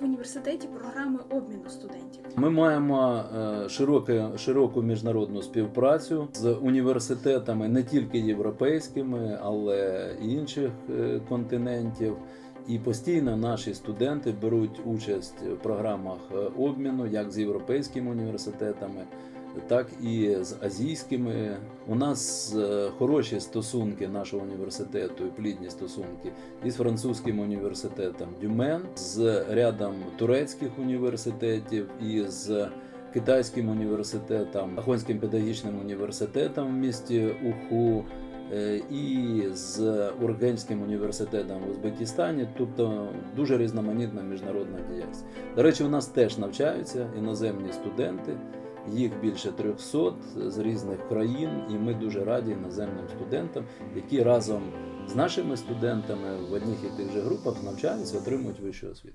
в університеті програми обміну студентів? Ми маємо е, широке, широку міжнародну співпрацю з університетами не тільки європейськими, але і інших е, континентів. І постійно наші студенти беруть участь в програмах е, обміну як з європейськими університетами, так і з азійськими. У нас е, хороші стосунки нашого університету, і плідні стосунки і з французьким університетом Дюмен, з рядом турецьких університетів і з китайським університетом, Ахонським педагогічним університетом в місті Уху. е, І з Ургенським університетом в Узбекистані, тобто дуже різноманітна міжнародна діяльність. До речі, у нас теж навчаються іноземні студенти, їх більше 300 з різних країн, і ми дуже раді іноземним студентам, які разом з нашими студентами в одних і тих же групах навчаються, отримують вищу освіту.